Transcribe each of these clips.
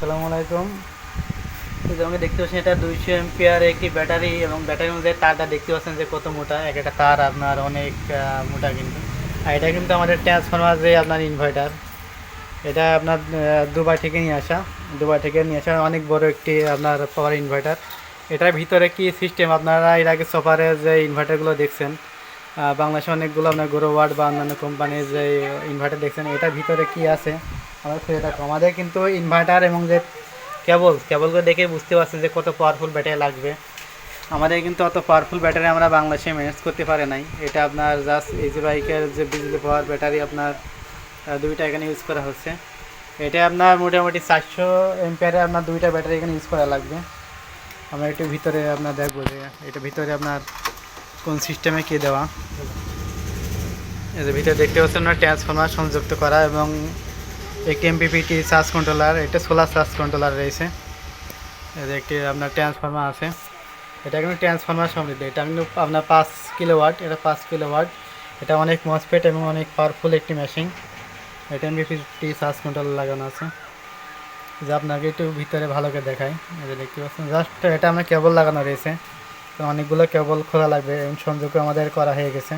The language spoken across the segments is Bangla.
আসসালামু আলাইকুম। আমাকে দেখতে পাচ্ছেন, এটা দুইশো এমপিআর একটি ব্যাটারি এবং ব্যাটারির মধ্যে তারটা দেখতে পাচ্ছেন যে কত মোটা, এক একটা তার আপনার অনেক মোটা কিন্তু। আর এটা কিন্তু আমাদের ট্রান্সফরমার যে আপনার ইনভার্টার এটা আপনার দুবাই থেকে নিয়ে আসা, দুবাই থেকে নিয়ে আসা অনেক বড় একটি আপনার পাওয়ার ইনভার্টার এটার ভিতরে কি সিস্টেম আপনারা এর আগে সফারের যে ইনভার্টারগুলো দেখছেন বাংলাদেশে অনেকগুলো আপনার গোরো ওয়ার্ড বা অন্যান্য কোম্পানির যে ইনভার্টার দেখছেন, এটার ভিতরে কি আছে? আমরা খুঁজে দেখো আমাদের কিন্তু ইনভার্টার এবং যে কেবল কেবলকে দেখে বুঝতে পারছেন যে কত পাওয়ারফুল ব্যাটারি লাগবে। আমাদের কিন্তু অত পাওয়ারফুল ব্যাটারি আমরা বাংলাদেশে ম্যানেজ করতে পারে নাই। এটা আপনার জাস্ট ইজি বাইকের যে বিজলি পাওয়ার ব্যাটারি আপনার দুইটা এখানে ইউজ করা হচ্ছে। এটা আপনার মোটামুটি চারশো এমপিয়ারে আপনার দুইটা ব্যাটারি এখানে ইউজ করা লাগবে। আমরা একটু ভিতরে আপনার দেখব যে এটা ভিতরে আপনার কোন সিস্টেমে কী দেওয়া। এই ভিতরে দেখতে পাচ্ছেন আপনার ট্রান্সফর্মার সংযুক্ত করা এবং একটি এমপিপিটি চার্জ কন্ট্রোলার এটা সোলার চার্জ কন্ট্রোলার রয়েছে। একটি আপনার ট্রান্সফর্মার আছে। এটা কিন্তু ট্রান্সফর্মার সমৃদ্ধ। এটা কিন্তু আপনার পাঁচ কিলো ওয়াট এটা পাঁচ কিলো ওয়াট এটা অনেক মসপেট এবং অনেক পাওয়ারফুল একটি মেশিন এটা এমপিপিটি চার্জ কন্ট্রোলার লাগানো আছে। যে আপনাকে একটু ভিতরে ভালো করে দেখাই। এই যে দেখতে পাচ্ছেন জাস্ট এটা আমরা কেবল লাগানো রয়েছে। অনেকগুলো কেবল খোলা লাগবে এবং সংযোগ আমাদের করা হয়ে গেছে।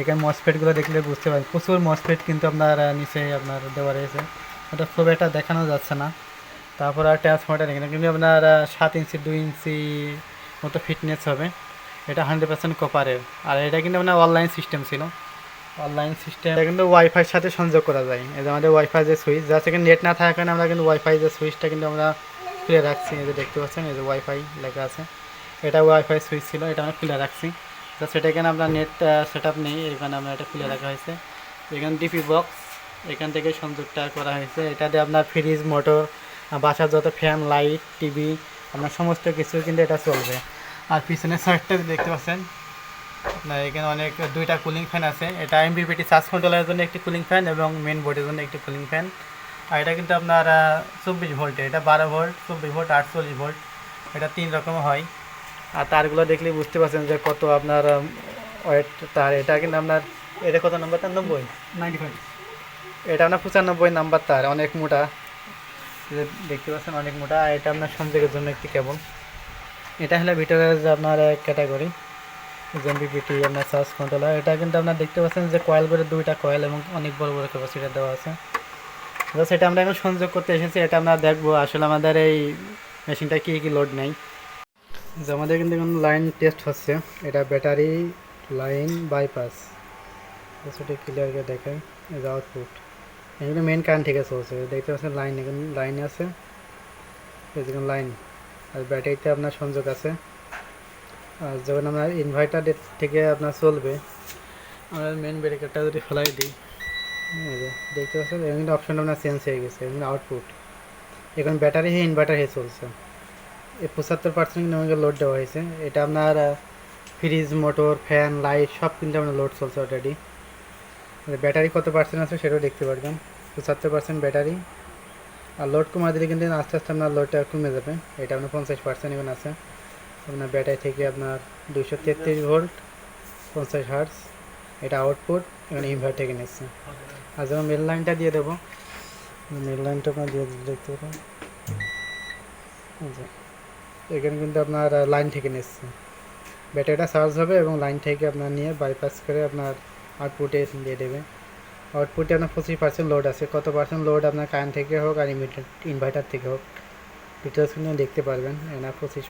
এখানে মসফেটগুলো দেখলে বুঝতে পারেন প্রচুর মসফেট কিন্তু আপনার নিচে আপনার দেওয়া রয়েছে। ওটা খুব একটা দেখানো যাচ্ছে না। তারপর আর ট্রান্সফর্মার এখানে কিন্তু আপনার সাত ইঞ্চি, দুই ইঞ্চি মতো ফিটনেস হবে। এটা হান্ড্রেড পার্সেন্ট কপারের আর এটা কিন্তু আপনার অনলাইন সিস্টেম ছিল। অনলাইন সিস্টেম এটা কিন্তু ওয়াইফাইয়ের সাথে সংযোগ করা যায়। এই যে আমাদের ওয়াইফাই যে সুইচ যা সেখানে নেট না থাকার কারণে আমরা কিন্তু ওয়াইফাই যে সুইচটা কিন্তু আমরা খুলে রাখছি। এই যে দেখতে পাচ্ছেন, এই যে ওয়াইফাই লেখা আছে। এটা ওয়াইফাই সুইচ ছিল, এটা আমরা খুলে রাখছি। তো সেটা এখানে আমরা নেট সেট আপ নেই, এখানে আমরা এটা খুলে রাখা হয়েছে। এখানে ডিপি বক্স এখান থেকে সংযোগটা করা হয়েছে। এটাতে আপনার ফ্রিজ মোটর বাসার যত ফ্যান লাইট টিভি আপনার সমস্ত কিছু কিন্তু এটা চলবে। আর পিছনের সাইডটা দেখতে পাচ্ছেন না এখানে অনেক, দুইটা কুলিং ফ্যান আছে। এটা এমবিপিটি চার্জ কন্ট্রোলের জন্য একটি কুলিং ফ্যান এবং মেন বোর্ডের জন্য একটি কুলিং ফ্যান আর এটা কিন্তু আপনার চব্বিশ ভোল্টে এটা বারো ভোল্ট চব্বিশ ভোল্ট আটচল্লিশ ভোল্ট এটা তিন রকম হয়। আর তারগুলো দেখলে বুঝতে পারছেন যে কত আপনার ওয়েট তার। এটা কিন্তু আপনার এটা কত নাম্বার তার নব্বই নাইনটি ফাইভ এটা আপনার পঁচানব্বই নাম্বার তার অনেক মোটা। দেখতে পাচ্ছেন অনেক মোটা। আর এটা আপনার সংযোগের জন্য একটি কেবল এটা হলো ভিতরের যে আপনার ক্যাটাগরি জেমবিপিটি আপনার চার্জ কন্ট্রোলার এটা কিন্তু আপনার দেখতে পাচ্ছেন যে কয়েল করে দুইটা কয়েল এবং অনেক বড় বড় ক্যাপাসিটি দেওয়া আছে। তো সেটা আমরা এখন সংযোগ করতে এসেছি। এটা আমরা দেখব আসলে আমাদের এই মেশিনটা কী কী লোড নেই যে আমাদের কিন্তু এখন লাইন টেস্ট হচ্ছে, এটা ব্যাটারি লাইন বাইপাস সেটা ক্লিয়ার করে দেখায় আউটপুট এগুলো মেন কারেন্ট থেকে চলছে, দেখতে পাচ্ছেন লাইন এখানে লাইন আছে। যেখানে লাইন আর ব্যাটারিতে আপনার সংযোগ আছে। আর যখন আমরা ইনভার্টার থেকে আপনার চলবে, আমরা মেন ব্রেকারটা যদি ফেলাই দিই দেখতে পাচ্ছেন, এখানে অপশনটা আপনার চেঞ্জ হয়ে গেছে, এখানে আউটপুট এখন ব্যাটারি হয়ে ইনভার্টার হয়ে চলছে। পঁচাত্তর পার্সেন্ট কিন্তু আমাকে লোড দেওয়া হয়েছে। এটা আপনার ফ্রিজ মোটর ফ্যান লাইট সব কিন্তু আপনার লোড চলছে অলরেডি ব্যাটারি কত পার্সেন্ট আছে সেটাও দেখতে পারবেন। পঁচাত্তর পার্সেন্ট ব্যাটারি আর লোড কমা দিলে কিন্তু আস্তে আস্তে আপনার লোডটা কমে যাবে। এটা আপনার পঞ্চাশ পার্সেন্ট এখন আছে। আপনার ব্যাটারি থেকে আপনার দুশো তেত্রিশ ভোল্ট পঞ্চাশ হার্স এটা আউটপুট এখানে ইনভার্ট থেকে নিচ্ছে। আর যেমন মেল লাইনটা দিয়ে দেবো। মেল লাইনটা আপনার দিয়ে দেখতে পাবেন এখানে কিন্তু আপনার লাইন থেকে নিচ্ছে। ব্যাটারিটা চার্জ হবে এবং লাইন থেকে আপনার নিয়ে বাইপাস করে আপনার আউটপুটে দিয়ে দেবে। আউটপুটে আপনার পঁচিশ পার্সেন্ট লোড আছে। কত পার্সেন্ট লোড আপনার কারেন্ট থেকে হোক আর ইনভার্টার থেকে হোক? ডিটেলস কিন্তু দেখতে পারবেন। এনার পঁচিশ